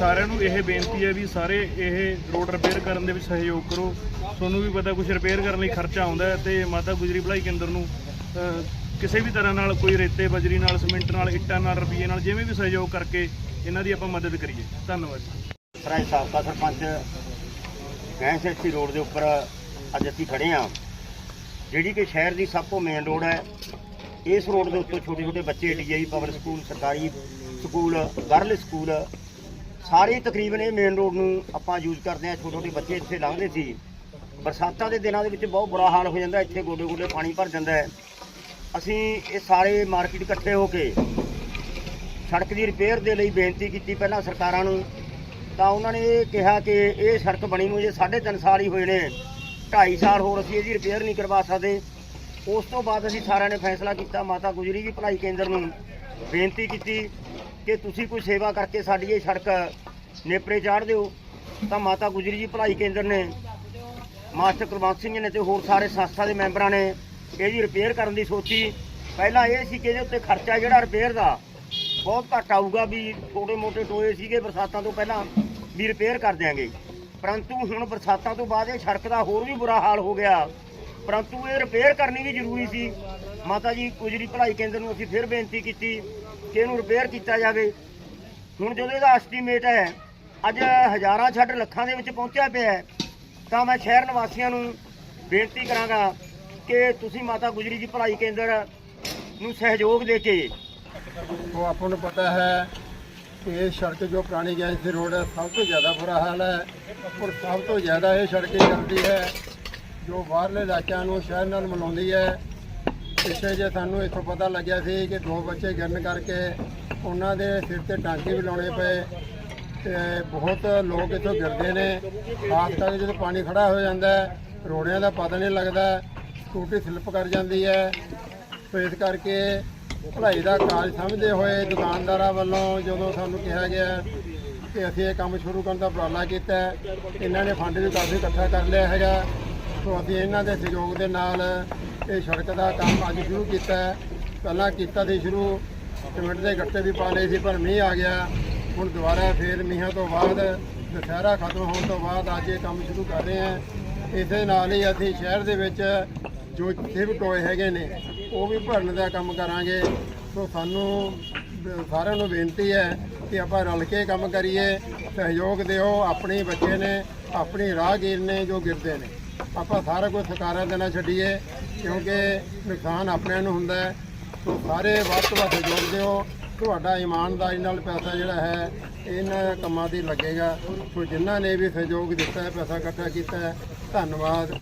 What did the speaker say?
ਸਾਰਿਆਂ ਨੂੰ ਇਹ ਬੇਨਤੀ ਹੈ ਵੀ ਸਾਰੇ ਇਹ ਰੋਡ ਰਿਪੇਅਰ ਕਰਨ ਦੇ ਵਿੱਚ ਸਹਿਯੋਗ ਕਰੋ। ਤੁਹਾਨੂੰ ਵੀ ਪਤਾ ਕੁਝ ਰਿਪੇਅਰ ਕਰਨ ਲਈ ਖਰਚਾ ਆਉਂਦਾ ਹੈ ਤੇ ਮਾਤਾ ਗੁਜਰੀ ਭਲਾਈ ਕੇਂਦਰ ਨੂੰ ਕਿਸੇ ਵੀ ਤਰ੍ਹਾਂ ਨਾਲ ਕੋਈ ਰੇਤੇ, ਬਜਰੀ ਨਾਲ, ਸੀਮੈਂਟ ਨਾਲ, ਇੱਟਾਂ ਨਾਲ, ਰੁਪਈਏ ਨਾਲ, ਜਿਵੇਂ ਵੀ ਸਹਿਯੋਗ ਕਰਕੇ ਇਹਨਾਂ ਦੀ ਆਪਾਂ ਮਦਦ ਕਰੀਏ। ਧੰਨਵਾਦ ਸਰਾਏ ਸਾਬਕਾ ਸਰਪੰਚ ਗੈਂਸ ਐਸਟੀ ਰੋਡ ਦੇ ਉੱਪਰ ਅੱਜ ਅਸੀਂ ਖੜੇ ਆ ਜਿਹੜੀ ਕਿ ਸ਼ਹਿਰ ਦੀ ਸਭ ਤੋਂ ਮੇਨ ਰੋਡ ਹੈ, ਇਸ ਰੋਡ ਦੇ ਉੱਤੇ ਛੋਟੇ ਛੋਟੇ ਬੱਚੇ ਡੀਆਈ ਪਬਲਿਕ ਸਕੂਲ ਸਰਕਾਰੀ ਸਕੂਲ ਗਰਲ ਸਕੂਲ ਸਾਰੇ ਤਕਰੀਬਨ ਇਹ ਮੇਨ ਰੋਡ ਨੂੰ ਆਪਾਂ ਯੂਜ਼ ਕਰਦੇ ਆ ਛੋਟੇ ਛੋਟੇ ਬੱਚੇ ਇੱਥੇ ਲੰਘਦੇ ਸੀ। ਬਰਸਾਤਾਂ ਦੇ ਦਿਨਾਂ ਦੇ ਵਿੱਚ ਬਹੁਤ ਬੁਰਾ ਹਾਲ ਹੋ ਜਾਂਦਾ ਇੱਥੇ ਗੋਡੇ ਗੋਡੇ ਪਾਣੀ ਭਰ ਜਾਂਦਾ ਹੈ। ਅਸੀਂ ਇਹ ਸਾਰੇ ਮਾਰਕੀਟ ਇਕੱਠੇ ਹੋ ਕੇ ਸੜਕ ਦੀ ਰਿਪੇਅਰ ਦੇ ਲਈ ਬੇਨਤੀ ਕੀਤੀ ਪਹਿਲਾਂ ਸਰਕਾਰਾਂ ਨੂੰ। ਤਾਂ ਉਹਨਾਂ ਨੇ ਇਹ ਕਿਹਾ ਕਿ ਇਹ ਸੜਕ ਬਣੀ ਨੂੰ ਜੇ 3.5 ਸਾਲ ਹੀ ਹੋਏ ਨੇ। 2.5 ਸਾਲ ਹੋਰ ਅਸੀਂ ਇਹਦੀ ਰਿਪੇਅਰ ਨਹੀਂ ਕਰਵਾ ਸਕਦੇ। ਉਸ ਤੋਂ ਬਾਅਦ ਅਸੀਂ ਸਾਰਿਆਂ ਨੇ ਫੈਸਲਾ ਕੀਤਾ, ਮਾਤਾ ਗੁਜਰੀ ਵੀ ਭਲਾਈ ਕੇਂਦਰ ਨੂੰ ਬੇਨਤੀ ਕੀਤੀ। ਕਿ ਤੁਸੀਂ ਕੋਈ ਸੇਵਾ ਕਰਕੇ ਸਾਡੀ ਇਹ ਸੜਕ ਨੇਪਰੇ ਚਾੜ ਦਿਓ, ਤਾਂ ਮਾਤਾ ਗੁਜਰੀ ਜੀ ਭਲਾਈ ਕੇਂਦਰ ਨੇ, ਮਾਸਟਰ ਕੁਲਵੰਤ ਸਿੰਘ ਨੇ ਤੇ ਹੋਰ ਸਾਰੇ ਸੰਸਥਾ ਦੇ ਮੈਂਬਰਾਂ ਨੇ ਇਹਦੀ ਰਿਪੇਅਰ ਕਰਨ ਦੀ ਸੋਚੀ। ਪਹਿਲਾਂ ਇਹ ਸੀ ਕਿ ਇਹਦੇ ਉੱਤੇ ਖਰਚਾ ਜਿਹੜਾ ਰਿਪੇਅਰ ਦਾ ਬਹੁਤ ਘੱਟ ਆਊਗਾ ਵੀ ਛੋਟੇ ਮੋਟੇ ਟੋਏ ਸੀਗੇ ਬਰਸਾਤਾਂ ਤੋਂ ਪਹਿਲਾਂ ਵੀ ਰਿਪੇਅਰ ਕਰ ਦਿਆਂਗੇ। ਪਰੰਤੂ ਹੁਣ ਬਰਸਾਤਾਂ ਤੋਂ ਬਾਅਦ ਇਹ ਸੜਕ ਦਾ ਹੋਰ ਵੀ ਬੁਰਾ ਹਾਲ ਹੋ ਗਿਆ। ਪਰੰਤੂ ਇਹ ਰਿਪੇਅਰ ਕਰਨੀ ਵੀ ਜ਼ਰੂਰੀ ਸੀ। ਮਾਤਾ ਜੀ ਗੁਜਰੀ ਭਲਾਈ ਕੇਂਦਰ ਨੂੰ ਅਸੀਂ ਫਿਰ ਬੇਨਤੀ ਕੀਤੀ ਕਿ ਇਹਨੂੰ ਰਿਪੇਅਰ ਕੀਤਾ ਜਾਵੇ। ਹੁਣ ਜਦੋਂ ਇਹਦਾ ਐਸਟੀਮੇਟ ਹੈ, ਅੱਜ ਹਜ਼ਾਰਾਂ ਛੱਡ ਲੱਖਾਂ ਦੇ ਵਿੱਚ ਪਹੁੰਚਿਆ ਪਿਆ ਹੈ, ਤਾਂ ਮੈਂ ਸ਼ਹਿਰ ਨਿਵਾਸੀਆਂ ਨੂੰ ਬੇਨਤੀ ਕਰਾਂਗਾ ਕਿ ਤੁਸੀਂ ਮਾਤਾ ਗੁਜਰੀ ਜੀ ਭਲਾਈ ਕੇਂਦਰ ਨੂੰ ਸਹਿਯੋਗ ਦੇ ਕੇ ਉਹ ਆਪਾਂ ਨੂੰ ਪਤਾ ਹੈ ਕਿ ਇਹ ਸੜਕ ਜੋ ਪੁਰਾਣੀ ਗੈਸ ਦੀ ਰੋਡ ਹੈ, ਸਭ ਤੋਂ ਜ਼ਿਆਦਾ ਬੁਰਾ ਹਾਲ ਹੈ ਔਰ ਸਭ ਤੋਂ ਜ਼ਿਆਦਾ ਇਹ ਸੜਕ ਚੱਲਦੀ ਹੈ, ਜੋ ਬਾਹਰਲੇ ਇਲਾਕਿਆਂ ਨੂੰ ਸ਼ਹਿਰ ਨਾਲ ਮਿਲਾਉਂਦੀ ਹੈ। ਪਿੱਛੇ ਜੇ ਸਾਨੂੰ ਇੱਥੋਂ ਪਤਾ ਲੱਗਿਆ ਸੀ ਕਿ ਦੋ ਬੱਚੇ ਗਿਰਨ ਕਰਕੇ ਉਹਨਾਂ ਦੇ ਸਿਰ ਤੇ ਟਾਂਕੇ ਵੀ ਲਾਉਣੇ ਪਏ ਤੇ ਬਹੁਤ ਲੋਕ ਇੱਥੋਂ ਗਿਰਦੇ ਨੇ। ਖਾਸ ਕਰਕੇ ਜਦੋਂ ਪਾਣੀ ਖੜਾ ਹੋ ਜਾਂਦਾ, ਰੋੜਿਆਂ ਦਾ ਪਤਾ ਨਹੀਂ ਲੱਗਦਾ ਸਕੂਟੀ ਸਲਿੱਪ ਕਰ ਜਾਂਦੀ ਹੈ। ਇਸ ਕਰਕੇ ਭਲਾਈ ਦਾ ਕਾਜ ਸਮਝਦੇ ਹੋਏ ਦੁਕਾਨਦਾਰਾਂ ਵੱਲੋਂ ਜਦੋਂ ਸਾਨੂੰ ਕਿਹਾ ਗਿਆ ਕਿ ਅਸੀਂ ਇਹ ਕੰਮ ਸ਼ੁਰੂ ਕਰਨ ਦਾ ਉਪਰਾਲਾ ਕੀਤਾ, ਇਹਨਾਂ ਨੇ ਫੰਡ ਵੀ ਕਾਫੀ ਇਕੱਠਾ ਕਰ ਲਿਆ ਹੈਗਾ। ਸੋ ਅਸੀਂ ਇਹਨਾਂ ਦੇ ਸਹਿਯੋਗ ਦੇ ਨਾਲ ਇਹ ਸੜਕ ਦਾ ਕੰਮ ਅੱਜ ਸ਼ੁਰੂ ਕੀਤਾ ਹੈ। ਪਹਿਲਾਂ ਕੀਤਾ ਸੀ ਸ਼ੁਰੂ, ਸਿਮੈਂਟ ਦੇ ਗੱਟੇ ਵੀ ਪਾ ਲਏ ਸੀ, ਪਰ ਮੀਂਹ ਆ ਗਿਆ। ਹੁਣ ਦੁਬਾਰਾ ਫੇਰ ਮੀਂਹਾਂ ਤੋਂ ਬਾਅਦ, ਦੁਸਹਿਰਾ ਖਤਮ ਹੋਣ ਤੋਂ ਬਾਅਦ ਅੱਜ ਇਹ ਕੰਮ ਸ਼ੁਰੂ ਕਰ ਰਹੇ ਹਾਂ। ਇਸੇ ਨਾਲ ਹੀ ਅਸੀਂ ਸ਼ਹਿਰ ਦੇ ਵਿੱਚ ਜੋ ਸਿਰ ਟੋਏ ਹੈਗੇ ਨੇ, ਉਹ ਵੀ ਭਰਨ ਦਾ ਕੰਮ ਕਰਾਂਗੇ। ਸੋ ਸਾਨੂੰ ਸਾਰਿਆਂ ਨੂੰ ਬੇਨਤੀ ਹੈ ਕਿ ਆਪਾਂ ਰਲ ਕੇ ਕੰਮ ਕਰੀਏ। ਸਹਿਯੋਗ ਦਿਓ, ਆਪਣੇ ਬੱਚੇ ਨੇ, ਆਪਣੀ ਰਾਹਗੀਰ ਨੇ ਜੋ ਗਿਰਦੇ ਨੇ। ਆਪਾਂ ਸਾਰਾ ਕੁਝ ਸਰਕਾਰਾਂ ਦੇ ਨਾਲ ਛੱਡੀਏ, ਕਿਉਂਕਿ ਨੁਕਸਾਨ ਆਪਣਿਆਂ ਨੂੰ ਹੁੰਦਾ ਹੈ। ਸੋ ਸਾਰੇ ਵੱਧ ਤੋਂ ਵੱਧ ਸਹਿਯੋਗ ਦਿਓ ਤੁਹਾਡਾ ਇਮਾਨਦਾਰੀ ਨਾਲ ਪੈਸਾ ਜਿਹੜਾ ਹੈ, ਇਹਨਾਂ ਕੰਮਾਂ ਦੀ ਲੱਗੇਗਾ। ਸੋ ਜਿਨ੍ਹਾਂ ਨੇ ਵੀ ਸਹਿਯੋਗ ਦਿੱਤਾ ਹੈ, ਪੈਸਾ ਇਕੱਠਾ ਕੀਤਾ ਹੈ, ਧੰਨਵਾਦ।